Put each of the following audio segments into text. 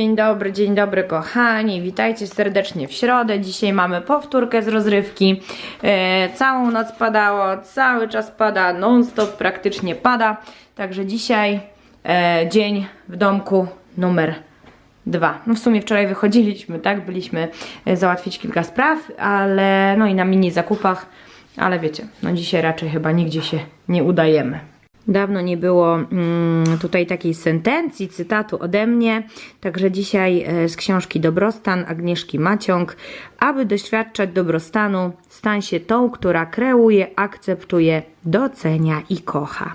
Dzień dobry, dzień dobry kochani, witajcie serdecznie w środę. Dzisiaj mamy powtórkę z rozrywki. E, całą noc padało, cały czas pada, non-stop praktycznie pada. Także dzisiaj e, dzień w domku numer dwa. No w sumie wczoraj wychodziliśmy, tak? Byliśmy e, załatwić kilka spraw, ale no i na mini zakupach, ale wiecie, no dzisiaj raczej chyba nigdzie się nie udajemy. Dawno nie było mm, tutaj takiej sentencji, cytatu ode mnie, także dzisiaj e, z książki Dobrostan Agnieszki Maciąg. Aby doświadczać dobrostanu, stań się tą, która kreuje, akceptuje, docenia i kocha.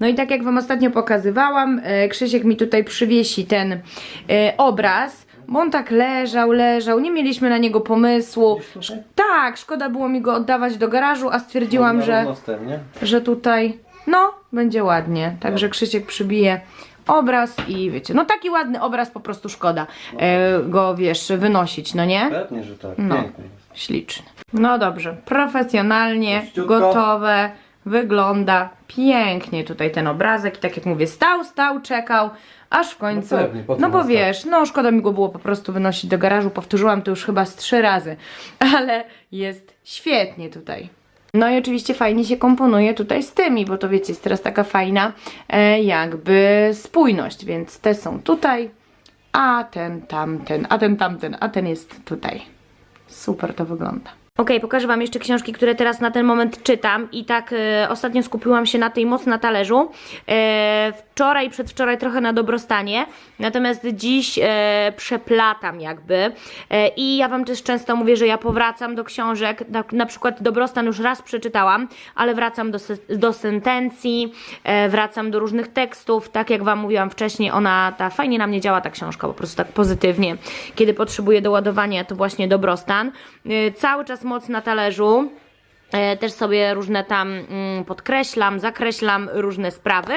No i tak jak Wam ostatnio pokazywałam, e, Krzysiek mi tutaj przywiesi ten e, obraz, bo on tak leżał, leżał, nie mieliśmy na niego pomysłu. Tak, szkoda było mi go oddawać do garażu, a stwierdziłam, że że tutaj, no, będzie ładnie. Także Krzysiek przybije obraz i wiecie, no taki ładny obraz po prostu szkoda e, go, wiesz, wynosić, no nie? Pewnie, że tak. No. Piękny jest. Śliczny. No dobrze, profesjonalnie, Prościutko. gotowe, wygląda pięknie tutaj ten obrazek i tak jak mówię, stał, stał, czekał, aż w końcu, No pewnie, po co no bo ma stać? wiesz, no szkoda mi go było po prostu wynosić do garażu, powtórzyłam to już chyba z trzy razy, ale jest świetnie tutaj. No i oczywiście fajnie się komponuje tutaj z tymi, bo to wiecie, jest teraz taka fajna e, jakby spójność, więc te są tutaj, a ten tamten, a ten tamten, a ten jest tutaj. Super to wygląda. Okej, pokażę Wam jeszcze książki, które teraz na ten moment czytam i tak e, ostatnio skupiłam się na tej moc na talerzu. E, wczoraj, przedwczoraj trochę na dobrostanie, natomiast dziś e, przeplatam jakby e, i ja Wam też często mówię, że ja powracam do książek, na, na przykład dobrostan już raz przeczytałam, ale wracam do, do sentencji, e, wracam do różnych tekstów, tak jak Wam mówiłam wcześniej, ona ta fajnie na mnie działa ta książka, po prostu tak pozytywnie. Kiedy potrzebuję doładowania, to właśnie dobrostan. E, cały czas moc na talerzu. E, Też sobie różne tam mm, podkreślam, zakreślam różne sprawy.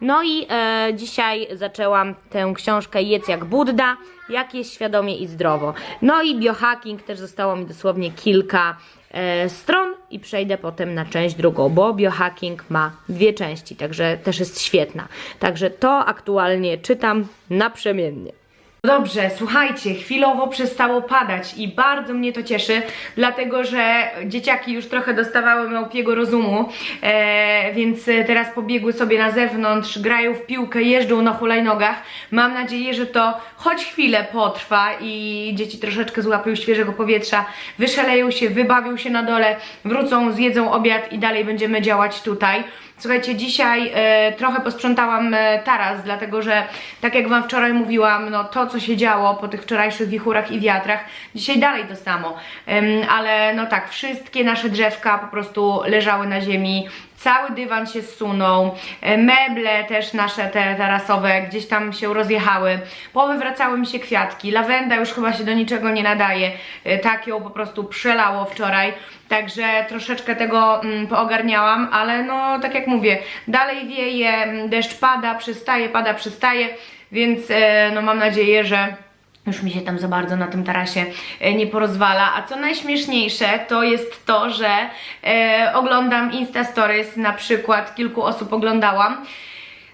No i e, dzisiaj zaczęłam tę książkę Jedz jak Budda, jak jest świadomie i zdrowo. No i biohacking też zostało mi dosłownie kilka e, stron i przejdę potem na część drugą, bo biohacking ma dwie części, także też jest świetna. Także to aktualnie czytam naprzemiennie. Dobrze, słuchajcie, chwilowo przestało padać i bardzo mnie to cieszy, dlatego że dzieciaki już trochę dostawały małpiego rozumu, e, więc teraz pobiegły sobie na zewnątrz, grają w piłkę, jeżdżą na hulajnogach. Mam nadzieję, że to choć chwilę potrwa i dzieci troszeczkę złapią świeżego powietrza, wyszaleją się, wybawią się na dole, wrócą, zjedzą obiad i dalej będziemy działać tutaj. Słuchajcie, dzisiaj e, trochę posprzątałam e, taras, dlatego że tak jak Wam wczoraj mówiłam, no to co się działo po tych wczorajszych wichurach i wiatrach, dzisiaj dalej to samo. Ale no tak, wszystkie nasze drzewka po prostu leżały na ziemi, cały dywan się zsunął, e, meble też nasze te tarasowe gdzieś tam się rozjechały, powywracały mi się kwiatki, lawenda już chyba się do niczego nie nadaje, e, tak ją po prostu przelało wczoraj, także troszeczkę tego mm, poogarniałam, ale no tak jak mówię, dalej wieje, deszcz pada, przystaje, pada, przystaje, więc e, no mam nadzieję, że już mi się tam za bardzo na tym tarasie e, nie porozwala. A co najśmieszniejsze, to jest to, że e, oglądam Insta Stories, na przykład kilku osób oglądałam.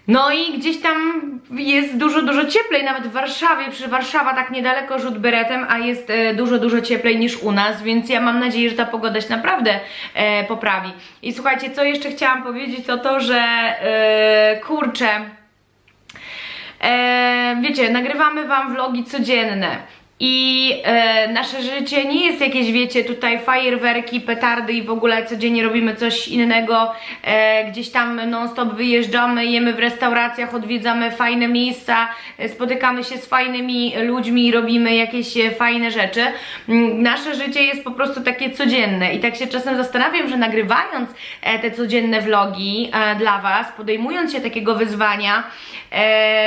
No i gdzieś tam jest dużo, dużo cieplej, nawet w Warszawie, przy Warszawa tak niedaleko rzut beretem, a jest e, dużo, dużo cieplej niż u nas, więc ja mam nadzieję, że ta pogoda się naprawdę e, poprawi. I słuchajcie, co jeszcze chciałam powiedzieć, to to, że e, kurczę, wiecie, nagrywamy Wam vlogi codzienne i e, nasze życie nie jest jakieś, wiecie, tutaj fajerwerki, petardy i w ogóle codziennie robimy coś innego, e, gdzieś tam non-stop wyjeżdżamy, jemy w restauracjach, odwiedzamy fajne miejsca, e, spotykamy się z fajnymi ludźmi, robimy jakieś e, fajne rzeczy. Mm, Nasze życie jest po prostu takie codzienne i tak się czasem zastanawiam, że nagrywając e, te codzienne vlogi e, dla Was, podejmując się takiego wyzwania,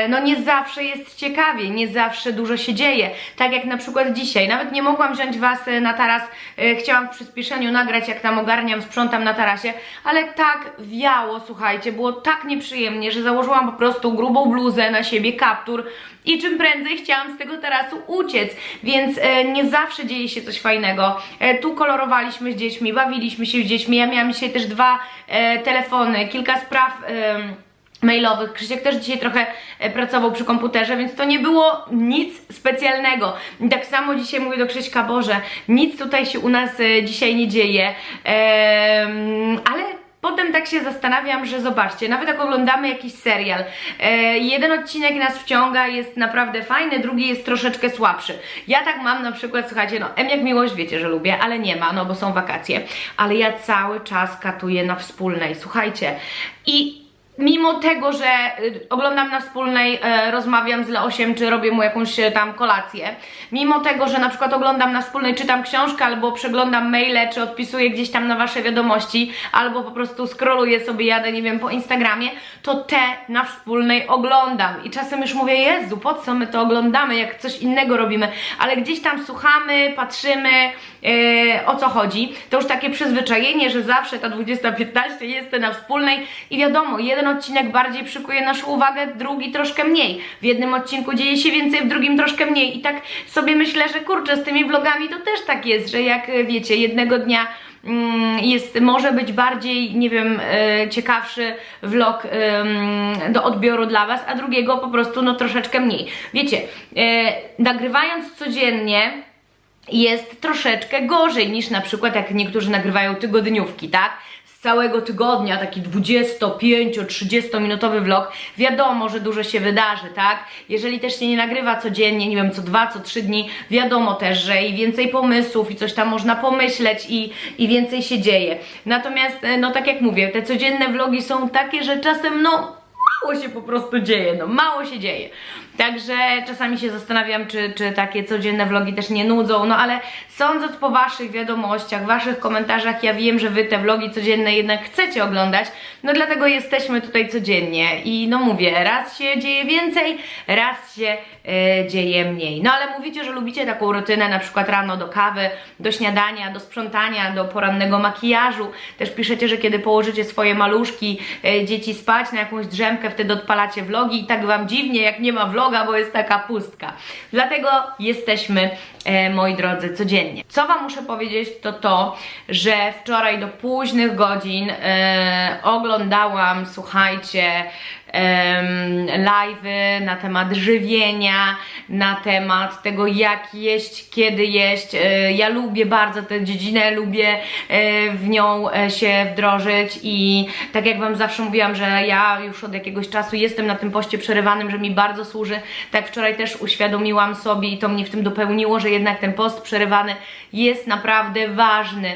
no nie zawsze jest ciekawie, nie zawsze dużo się dzieje. Tak jak na przykład dzisiaj, nawet nie mogłam wziąć Was e, na taras, e, chciałam w przyspieszeniu nagrać, jak tam ogarniam, sprzątam na tarasie, ale tak wiało, słuchajcie, było tak nieprzyjemnie, że założyłam po prostu grubą bluzę na siebie, kaptur i czym prędzej chciałam z tego tarasu uciec, więc e, nie zawsze dzieje się coś fajnego. Tu kolorowaliśmy z dziećmi, bawiliśmy się z dziećmi, ja miałam dzisiaj też dwa telefony, kilka spraw... mailowych. Krzysiek też dzisiaj trochę e, pracował przy komputerze, więc to nie było nic specjalnego. I tak samo dzisiaj mówię do Krzyśka, Boże, nic tutaj się u nas e, dzisiaj nie dzieje, Em, ale Potem tak się zastanawiam, że zobaczcie, nawet jak oglądamy jakiś serial, e, jeden odcinek nas wciąga, jest naprawdę fajny, drugi jest troszeczkę słabszy. Ja tak mam na przykład, słuchajcie, no M jak miłość, wiecie, że lubię, ale nie ma, no bo są wakacje. Ale ja cały czas katuję na wspólnej, słuchajcie. I Mimo tego, że y, oglądam na wspólnej, e, rozmawiam z Leosiem, czy robię mu jakąś e, tam kolację, mimo tego, że na przykład oglądam na wspólnej, czytam książkę, albo przeglądam maile, czy odpisuję gdzieś tam na wasze wiadomości, albo po prostu scrolluję sobie, jadę, nie wiem, po Instagramie, to te na wspólnej oglądam. I czasem już mówię, Jezu, po co my to oglądamy, jak coś innego robimy, ale gdzieś tam słuchamy, patrzymy, e, o co chodzi. To już takie przyzwyczajenie, że zawsze ta 20.15 jest na wspólnej i wiadomo, jeden odcinek bardziej przykuje naszą uwagę, drugi troszkę mniej. W jednym odcinku dzieje się więcej, w drugim troszkę mniej. I tak sobie myślę, że kurczę, z tymi vlogami to też tak jest, że jak e, wiecie, jednego dnia mm, jest, może być bardziej, nie wiem, e, ciekawszy vlog do odbioru dla Was, a drugiego po prostu no troszeczkę mniej. Wiecie, e, nagrywając codziennie jest troszeczkę gorzej niż na przykład jak niektórzy nagrywają tygodniówki, tak? Całego tygodnia taki 25-30 minutowy vlog, wiadomo, że dużo się wydarzy, tak? Jeżeli też się nie nagrywa codziennie, nie wiem, co dwa, co trzy dni, wiadomo też, że i więcej pomysłów i coś tam można pomyśleć i, i więcej się dzieje. Natomiast, e, no tak jak mówię, te codzienne vlogi są takie, że czasem, no, mało się po prostu dzieje, no mało się dzieje. Także czasami się zastanawiam, czy, czy takie codzienne vlogi też nie nudzą, no ale sądząc po waszych wiadomościach, waszych komentarzach, ja wiem, że wy te vlogi codzienne jednak chcecie oglądać, no dlatego jesteśmy tutaj codziennie i no mówię, raz się dzieje więcej, raz się e, dzieje mniej. No ale mówicie, że lubicie taką rutynę, na przykład rano do kawy, do śniadania, do sprzątania, do porannego makijażu. Też piszecie, że kiedy położycie swoje maluszki, e, dzieci spać na jakąś drzemkę, wtedy odpalacie vlogi i tak wam dziwnie, jak nie ma vloga, bo jest taka pustka. Dlatego jesteśmy, e, moi drodzy, codziennie. Co wam muszę powiedzieć, to to, że wczoraj do późnych godzin e, oglądałam, słuchajcie, live'y na temat żywienia, na temat tego jak jeść, kiedy jeść. E, Ja lubię bardzo tę dziedzinę, lubię e, w nią e, się wdrożyć i tak jak Wam zawsze mówiłam, że ja już od jakiegoś czasu jestem na tym poście przerywanym, że mi bardzo służy, tak wczoraj też uświadomiłam sobie i to mnie w tym dopełniło, że jednak ten post przerywany jest naprawdę ważny.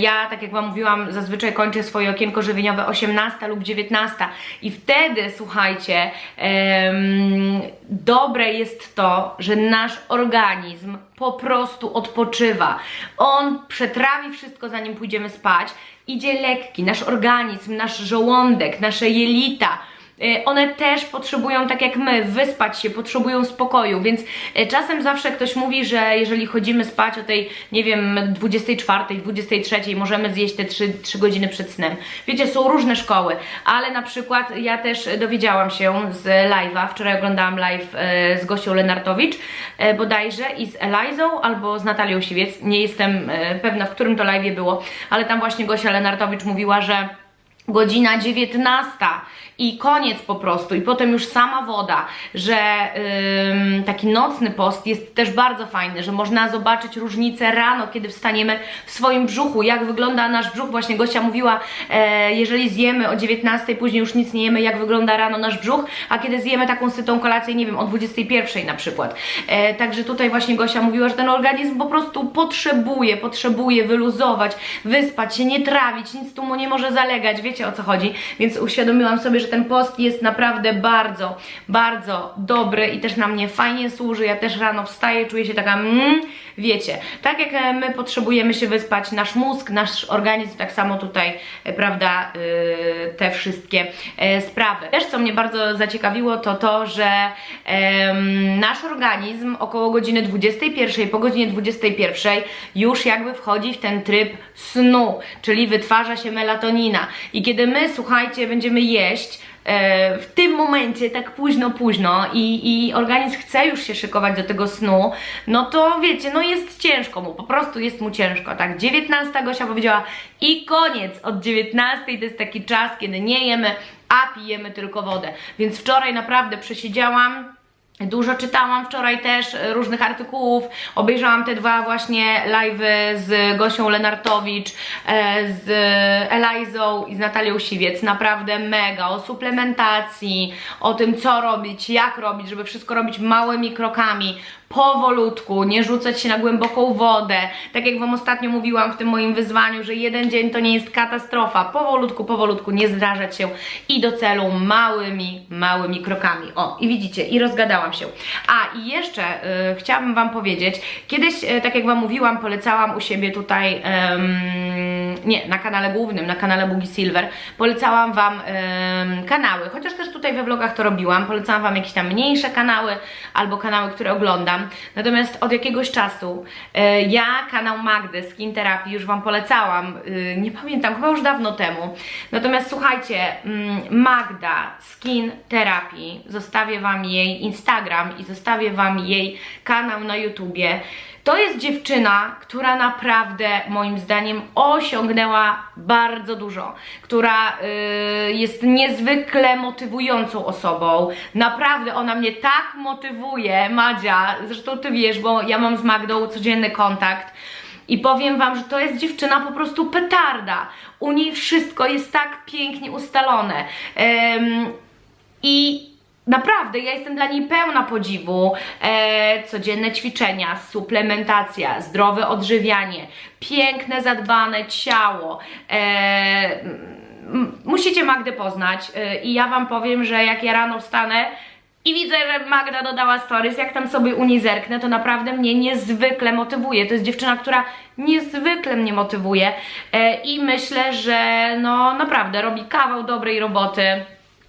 Ja, tak jak Wam mówiłam, zazwyczaj kończę swoje okienko żywieniowe 18 lub 19 i wtedy, słuchajcie, em, dobre jest to, że nasz organizm po prostu odpoczywa. On przetrawi wszystko, zanim pójdziemy spać. Idzie lekki, nasz organizm, nasz żołądek, nasze jelita, one też potrzebują, tak jak my, wyspać się, potrzebują spokoju, więc y, czasem zawsze ktoś mówi, że jeżeli chodzimy spać o tej, nie wiem, 24, 23, możemy zjeść te 3, 3 godziny przed snem. Wiecie, są różne szkoły, ale na przykład ja też dowiedziałam się z live'a, wczoraj oglądałam live y, z Gosią Lenartowicz bodajże i z Elizą albo z Natalią Siwiec, nie jestem pewna, w którym to live'ie było, ale tam właśnie Gosia Lenartowicz mówiła, że godzina 19 i koniec po prostu. I potem już sama woda, że taki nocny post jest też bardzo fajny, że można zobaczyć różnicę rano, kiedy wstaniemy w swoim brzuchu, jak wygląda nasz brzuch, właśnie Gosia mówiła, e, jeżeli zjemy o 19, później już nic nie jemy, jak wygląda rano nasz brzuch, a kiedy zjemy taką sytą kolację, nie wiem, o 21 na przykład. E, także tutaj właśnie Gosia mówiła, że ten organizm po prostu potrzebuje, potrzebuje wyluzować, wyspać się, nie trawić, nic tu mu nie może zalegać, wiecie o co chodzi, więc uświadomiłam sobie, że ten post jest naprawdę bardzo, bardzo dobry i też na mnie fajnie służy, ja też rano wstaję, czuję się taka, mm, wiecie, tak jak e, my potrzebujemy się wyspać, nasz mózg, nasz organizm, tak samo tutaj, e, prawda, y, te wszystkie e, sprawy. Też co mnie bardzo zaciekawiło, to to, że nasz organizm około godziny 21, po godzinie 21 już jakby wchodzi w ten tryb snu, czyli wytwarza się melatonina i kiedy my, słuchajcie, będziemy jeść, e, w tym momencie, tak późno, późno i, i organizm chce już się szykować do tego snu, no to wiecie, no jest ciężko mu, po prostu jest mu ciężko, tak? 19 Gosia powiedziała i koniec, od 19 to jest taki czas, kiedy nie jemy, a pijemy tylko wodę, więc wczoraj naprawdę przesiedziałam Dużo czytałam wczoraj też e, różnych artykułów, obejrzałam te dwa właśnie live'y z Gosią Lenartowicz, e, z Elizą i z Natalią Siwiec, naprawdę mega, o suplementacji, o tym co robić, jak robić, żeby wszystko robić małymi krokami, powolutku, nie rzucać się na głęboką wodę, tak jak Wam ostatnio mówiłam w tym moim wyzwaniu, że jeden dzień to nie jest katastrofa, powolutku, powolutku, nie zdrażać się i do celu małymi, małymi krokami. O, i widzicie, i rozgadałam się. A, i jeszcze y, chciałabym Wam powiedzieć, kiedyś, y, tak jak Wam mówiłam, polecałam u siebie tutaj, em, nie, na kanale głównym, na kanale Bugi Silver, polecałam Wam kanały, chociaż też tutaj we vlogach to robiłam, polecałam Wam jakieś tam mniejsze kanały, albo kanały, które oglądam, Natomiast od jakiegoś czasu e, ja kanał Magdy Skin Therapy już Wam polecałam, e, nie pamiętam, chyba już dawno temu. Natomiast słuchajcie, mm, Magda Skin Therapy, zostawię Wam jej Instagram i zostawię Wam jej kanał na YouTubie. To jest dziewczyna, która naprawdę moim zdaniem osiągnęła bardzo dużo, która y, jest niezwykle motywującą osobą. Naprawdę ona mnie tak motywuje, Madzia, zresztą ty wiesz, bo ja mam z Magdą codzienny kontakt. I powiem Wam, że to jest dziewczyna po prostu petarda. U niej wszystko jest tak pięknie ustalone. Ym, I Naprawdę, ja jestem dla niej pełna podziwu. E, codzienne ćwiczenia, suplementacja, zdrowe odżywianie, piękne, zadbane ciało. E, musicie Magdę poznać e, i ja Wam powiem, że jak ja rano wstanę i widzę, że Magda dodała stories, jak tam sobie u niej zerknę, to naprawdę mnie niezwykle motywuje. To jest dziewczyna, która niezwykle mnie motywuje e, i myślę, że no naprawdę robi kawał dobrej roboty.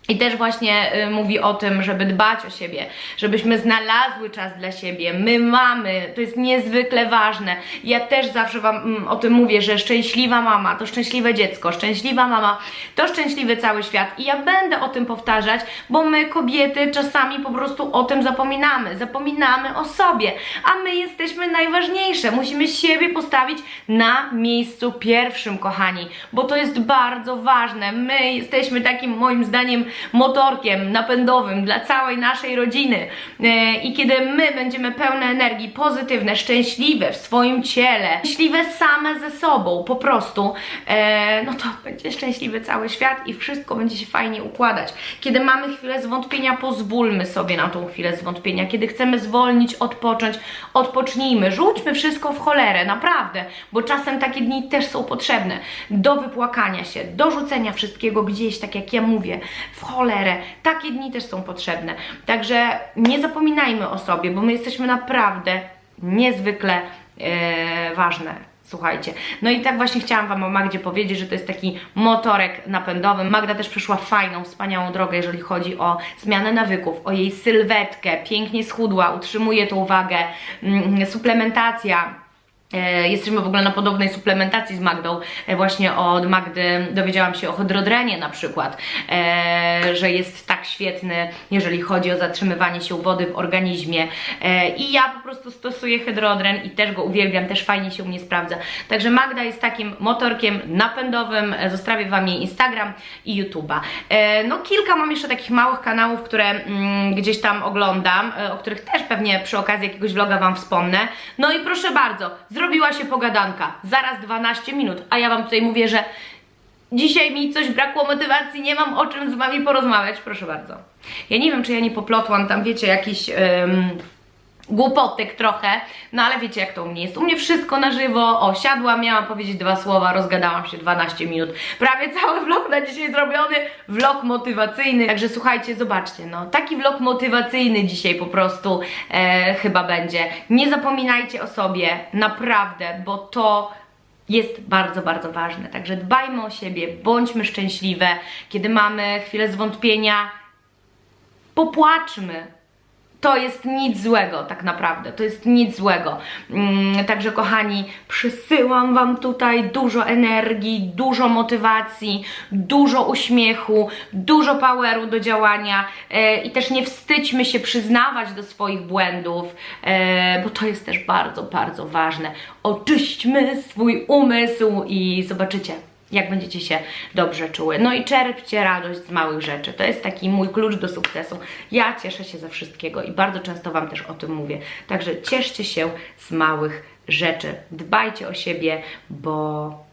I też właśnie y, mówi o tym, żeby dbać o siebie, żebyśmy znalazły czas dla siebie. My mamy, to jest niezwykle ważne. Ja też zawsze Wam mm, o tym mówię, że szczęśliwa mama to szczęśliwe dziecko, szczęśliwa mama to szczęśliwy cały świat. I ja będę o tym powtarzać, bo my kobiety czasami po prostu o tym zapominamy. Zapominamy o sobie, a my jesteśmy najważniejsze. Musimy siebie postawić na miejscu pierwszym, kochani, bo to jest bardzo ważne. My jesteśmy takim, moim zdaniem, motorkiem napędowym dla całej naszej rodziny. E, I kiedy my będziemy pełne energii, pozytywne, szczęśliwe w swoim ciele, szczęśliwe same ze sobą, po prostu, e, no to będzie szczęśliwy cały świat i wszystko będzie się fajnie układać. Kiedy mamy chwilę zwątpienia, pozwólmy sobie na tą chwilę zwątpienia. Kiedy chcemy zwolnić, odpocząć, odpocznijmy, rzućmy wszystko w cholerę, naprawdę, bo czasem takie dni też są potrzebne do wypłakania się, do rzucenia wszystkiego gdzieś, tak jak ja mówię, w cholerę. Takie dni też są potrzebne. Także nie zapominajmy o sobie, bo my jesteśmy naprawdę niezwykle e, ważne. Słuchajcie. No i tak właśnie chciałam Wam o Magdzie powiedzieć, że to jest taki motorek napędowy. Magda też przeszła fajną, wspaniałą drogę, jeżeli chodzi o zmianę nawyków, o jej sylwetkę, pięknie schudła, utrzymuje tą wagę, mm, suplementacja Jesteśmy w ogóle na podobnej suplementacji z Magdą. E, Właśnie od Magdy dowiedziałam się o hydrodrenie na przykład, e, że jest tak świetny, jeżeli chodzi o zatrzymywanie się wody w organizmie. E, I ja po prostu stosuję hydrodren i też go uwielbiam, też fajnie się u mnie sprawdza. Także Magda jest takim motorkiem napędowym. E, Zostawię Wam jej Instagram i YouTube'a. E, No kilka mam jeszcze takich małych kanałów, które mm, gdzieś tam oglądam, e, o których też pewnie przy okazji jakiegoś vloga Wam wspomnę. No i proszę bardzo, zrobiła się pogadanka. Zaraz 12 minut, a ja Wam tutaj mówię, że dzisiaj mi coś brakło motywacji, nie mam o czym z Wami porozmawiać. Proszę bardzo. Ja nie wiem, czy ja nie poplotłam tam, wiecie, jakiś... głupotek trochę, no ale wiecie jak to u mnie jest. U mnie wszystko na żywo, o siadłam, miałam powiedzieć dwa słowa, rozgadałam się 12 minut. Prawie cały vlog na dzisiaj zrobiony, vlog motywacyjny. Także słuchajcie, zobaczcie, no taki vlog motywacyjny dzisiaj po prostu e, chyba będzie. Nie zapominajcie o sobie, naprawdę, bo to jest bardzo, bardzo ważne. Także dbajmy o siebie, bądźmy szczęśliwe. Kiedy mamy chwilę zwątpienia, popłaczmy, to jest nic złego, tak naprawdę. To jest nic złego. Mm, także, kochani, przysyłam Wam tutaj dużo energii, dużo motywacji, dużo uśmiechu, dużo poweru do działania e, i też nie wstydźmy się przyznawać do swoich błędów, e, bo to jest też bardzo, bardzo ważne. Oczyśćmy swój umysł i zobaczycie jak będziecie się dobrze czuły. No i czerpcie radość z małych rzeczy. To jest taki mój klucz do sukcesu. Ja cieszę się ze wszystkiego i bardzo często Wam też o tym mówię. Także cieszcie się z małych rzeczy. Dbajcie o siebie, bo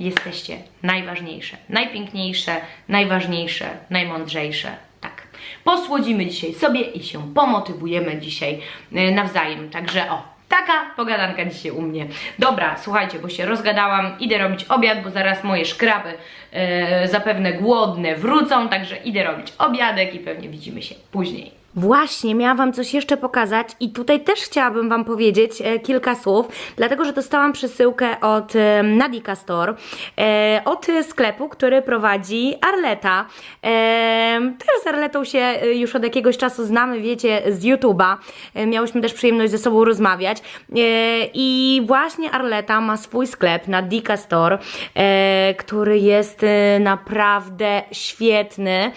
jesteście najważniejsze, najpiękniejsze, najważniejsze, najmądrzejsze. Tak. Posłodzimy dzisiaj sobie i się pomotywujemy dzisiaj y, nawzajem. Także o, Taka pogadanka dzisiaj u mnie. Dobra, słuchajcie, bo się rozgadałam, idę robić obiad, bo zaraz moje szkraby e, zapewne głodne wrócą, także idę robić obiadek i pewnie widzimy się później. Właśnie, miałam Wam coś jeszcze pokazać i tutaj też chciałabym Wam powiedzieć e, kilka słów, dlatego że dostałam przesyłkę od e, Nadika Store, e, od sklepu, który prowadzi Arleta. Też z Arletą się już od jakiegoś czasu znamy, wiecie, z YouTube'a. Miałyśmy też przyjemność ze sobą rozmawiać. I właśnie Arleta ma swój sklep Nadika Store, który jest naprawdę świetny.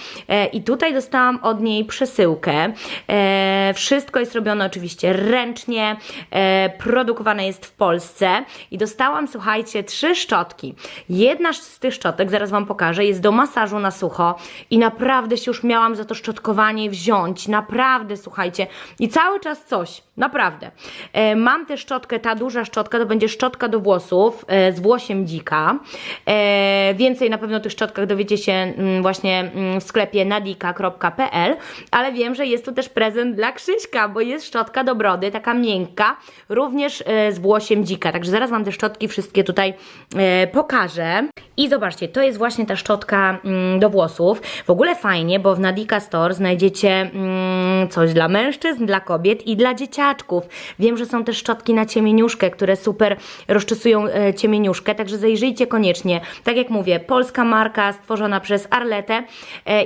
I tutaj dostałam od niej przesyłkę. E, wszystko jest robione oczywiście ręcznie, e, produkowane jest w Polsce i dostałam, słuchajcie, trzy szczotki. Jedna z tych szczotek, zaraz Wam pokażę, jest do masażu na sucho i naprawdę się już miałam za to szczotkowanie wziąć, naprawdę, słuchajcie, i cały czas coś, naprawdę. E, mam też szczotkę, ta duża szczotka to będzie szczotka do włosów e, z włosiem dzika. E, więcej na pewno o tych szczotkach dowiecie się mm, właśnie mm, w sklepie nadika.pl, ale wiem, że jest tu też prezent dla Krzyśka, bo jest szczotka do brody, taka miękka, również e, z włosiem dzika. Także zaraz Wam te szczotki wszystkie tutaj e, pokażę. I zobaczcie, to jest właśnie ta szczotka mm, do włosów. W ogóle fajnie, bo w Nadika Store znajdziecie mm, coś dla mężczyzn, dla kobiet i dla dzieciaczków. Wiem, że są też szczotki na ciemieniuszkę, które super rozczesują e, ciemieniuszkę, także zajrzyjcie koniecznie. Tak jak mówię, polska marka stworzona przez Arletę.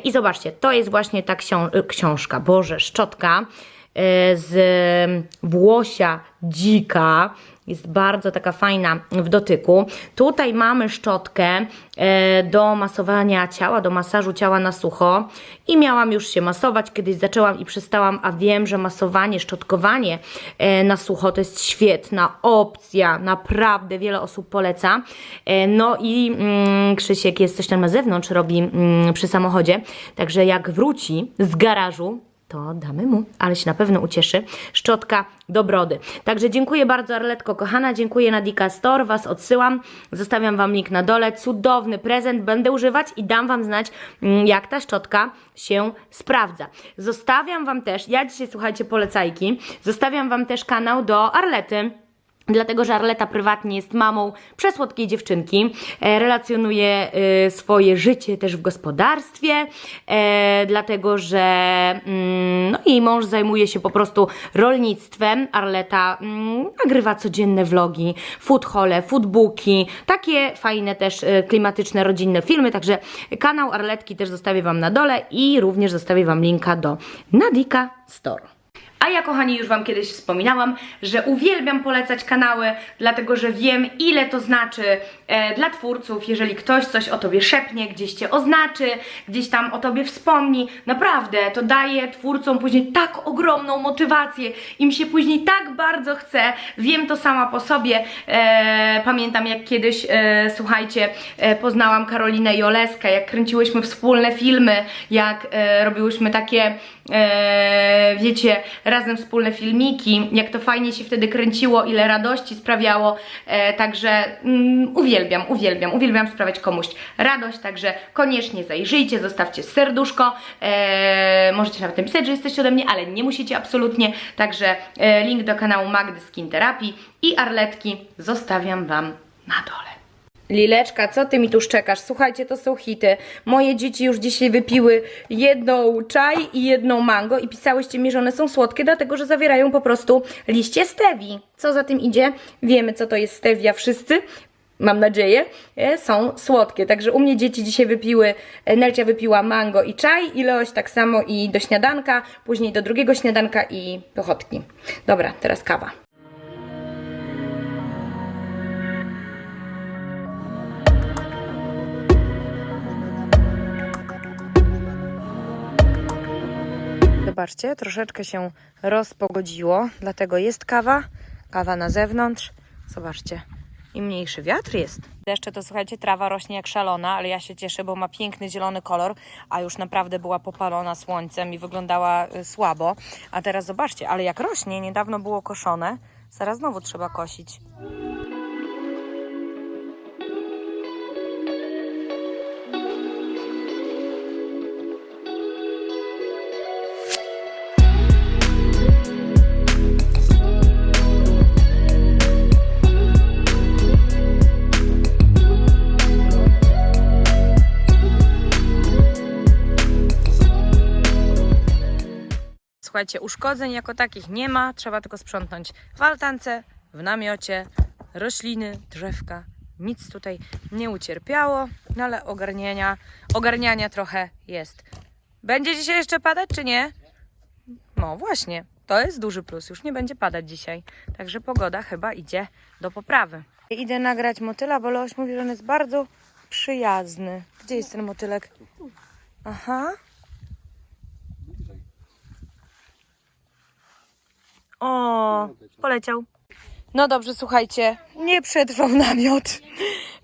I zobaczcie, to jest właśnie ta ksią- książka, Boże, szczotka e, z włosia dzika. Jest bardzo taka fajna w dotyku. Tutaj mamy szczotkę e, do masowania ciała, do masażu ciała na sucho i miałam już się masować. Kiedyś zaczęłam i przestałam, a wiem, że masowanie, szczotkowanie e, na sucho to jest świetna opcja. Naprawdę wiele osób poleca. No i mm, Krzysiek jest coś tam na zewnątrz, robi mm, przy samochodzie. Także jak wróci z garażu, to damy mu, ale się na pewno ucieszy. Szczotka do brody. Także dziękuję bardzo Arletko kochana, dziękuję Nadika Store, Was odsyłam, zostawiam Wam link na dole, cudowny prezent, będę używać i dam Wam znać, mm, jak ta szczotka się sprawdza. Zostawiam Wam też, ja dzisiaj słuchajcie polecajki, zostawiam Wam też kanał do Arlety, Dlatego, że Arleta prywatnie jest mamą przesłodkiej dziewczynki, e, relacjonuje e, swoje życie też w gospodarstwie, e, dlatego, że mm, no, jej mąż zajmuje się po prostu rolnictwem. Arleta mm, nagrywa codzienne vlogi, food hole, foodbooki, takie fajne też e, klimatyczne, rodzinne filmy, także kanał Arletki też zostawię Wam na dole i również zostawię Wam linka do Nadika Store. A ja, kochani, już Wam kiedyś wspominałam, że uwielbiam polecać kanały, dlatego że wiem, ile to znaczy e, dla twórców, jeżeli ktoś coś o Tobie szepnie, gdzieś Cię oznaczy, gdzieś tam o Tobie wspomni. Naprawdę, to daje twórcom później tak ogromną motywację, im się później tak bardzo chce. Wiem to sama po sobie. E, pamiętam, jak kiedyś, e, słuchajcie, e, poznałam Karolinę Joleskę, jak kręciłyśmy wspólne filmy, jak e, robiłyśmy takie, e, wiecie, razem wspólne filmiki, jak to fajnie się wtedy kręciło, ile radości sprawiało, e, także mm, uwielbiam, uwielbiam, uwielbiam sprawiać komuś radość, także koniecznie zajrzyjcie, zostawcie serduszko, e, możecie nawet napisać, że jesteście ode mnie, ale nie musicie absolutnie, także e, link do kanału Magdy Skin Therapy i Arletki zostawiam Wam na dole. Lileczka, co ty mi tu szczekasz? Słuchajcie, to są hity. Moje dzieci już dzisiaj wypiły jedną czaj i jedną mango i pisałyście mi, że one są słodkie, dlatego że zawierają po prostu liście stevii. Co za tym idzie? Wiemy, co to jest stevia wszyscy. mam nadzieję, e, są słodkie. Także u mnie dzieci dzisiaj wypiły, e, Nelcia wypiła mango i czaj, ilość tak samo i do śniadanka, później do drugiego śniadanka i pochodki. Dobra, teraz kawa. Zobaczcie, troszeczkę się rozpogodziło, dlatego jest kawa, kawa na zewnątrz. Zobaczcie, i mniejszy wiatr jest. Jeszcze to słuchajcie, trawa rośnie jak szalona, ale ja się cieszę, bo ma piękny zielony kolor, a już naprawdę była popalona słońcem i wyglądała y, słabo. A teraz zobaczcie, ale jak rośnie, niedawno było koszone, zaraz znowu trzeba kosić. Słuchajcie, uszkodzeń jako takich nie ma, trzeba tylko sprzątnąć w altance, w namiocie, rośliny, drzewka. Nic tutaj nie ucierpiało, no ale ogarniania, ogarniania trochę jest. Będzie dzisiaj jeszcze padać, czy nie? No właśnie, to jest duży plus, już nie będzie padać dzisiaj. Także pogoda chyba idzie do poprawy. Idę nagrać motyla, bo Leoś mówi, że on jest bardzo przyjazny. Gdzie jest ten motylek? Aha. O, poleciał. No dobrze, słuchajcie, nie przetrwał namiot.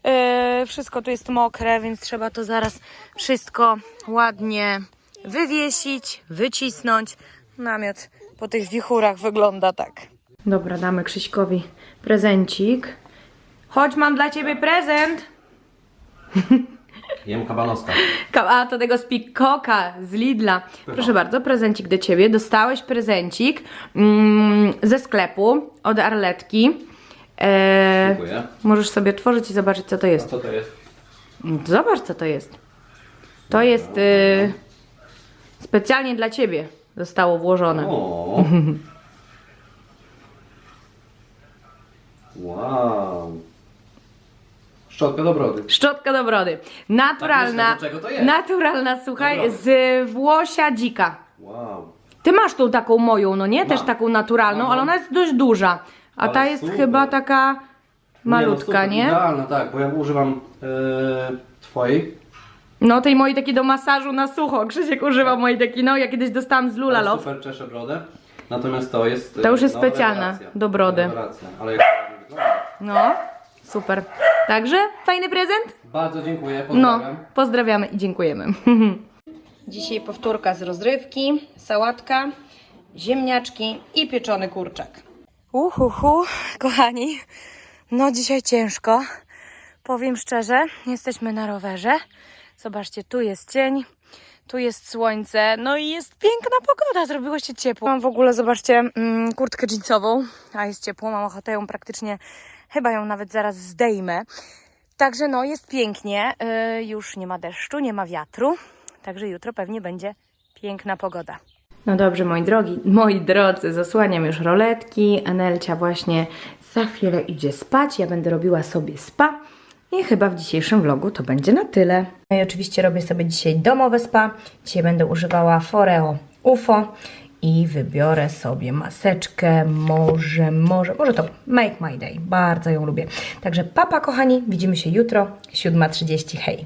E, wszystko tu jest mokre, więc trzeba to zaraz wszystko ładnie wywiesić, wycisnąć. Namiot po tych wichurach wygląda tak. Dobra, damy Krzyśkowi prezencik. Chodź, mam dla ciebie prezent. Jem kabanoska. Ka- A, to tego z Pikoka, z Lidla. Proszę bardzo, prezencik do ciebie. Dostałeś prezencik mm, ze sklepu od Arletki. E, Dziękuję. możesz sobie otworzyć i zobaczyć, co to A jest. co to jest? Zobacz, co to jest. To jest y, specjalnie dla ciebie zostało włożone. O. Wow. Szczotka do brody. Szczotka do brody. Naturalna. Tak myślę, do czego to jest. Naturalna, słuchaj, z włosia dzika. Wow. Ty masz tą taką moją, no nie? Też Mam. taką naturalną, Mam, ale mam. ona jest dość duża. A Ale ta jest super. chyba taka malutka, nie? No? Idealna, tak, bo ja używam e, twojej. No tej mojej takiej do masażu na sucho. Krzysiek używa mojej takiej, no ja kiedyś dostałam z Lula Love. Super czeszę brodę. Natomiast to jest... e, To już jest no, specjalna do brody. Rewelacja. Ale jak wygląda. No, super. Także fajny prezent? Bardzo dziękuję, No, pozdrawiam. pozdrawiamy i dziękujemy. Dzisiaj powtórka z rozrywki, sałatka, ziemniaczki i pieczony kurczak. Uhuhu, kochani, no dzisiaj ciężko. Powiem szczerze, jesteśmy na rowerze. Zobaczcie, tu jest cień, tu jest słońce, no i jest piękna pogoda, zrobiło się ciepło. Mam w ogóle, zobaczcie, mm, kurtkę jeansową, a jest ciepło, mam ochotę ją praktycznie, chyba ją nawet zaraz zdejmę. Także no, jest pięknie, yy, już nie ma deszczu, nie ma wiatru, także jutro pewnie będzie piękna pogoda. No dobrze, moi drogi, moi drodzy, zasłaniam już roletki, Anelcia właśnie za chwilę idzie spać, ja będę robiła sobie spa. I chyba w dzisiejszym vlogu to będzie na tyle. No i oczywiście robię sobie dzisiaj domowe spa, dzisiaj będę używała Foreo UFO i wybiorę sobie maseczkę, może, może, może to Make My Day, bardzo ją lubię. Także papa kochani, widzimy się jutro, 7.30, hej!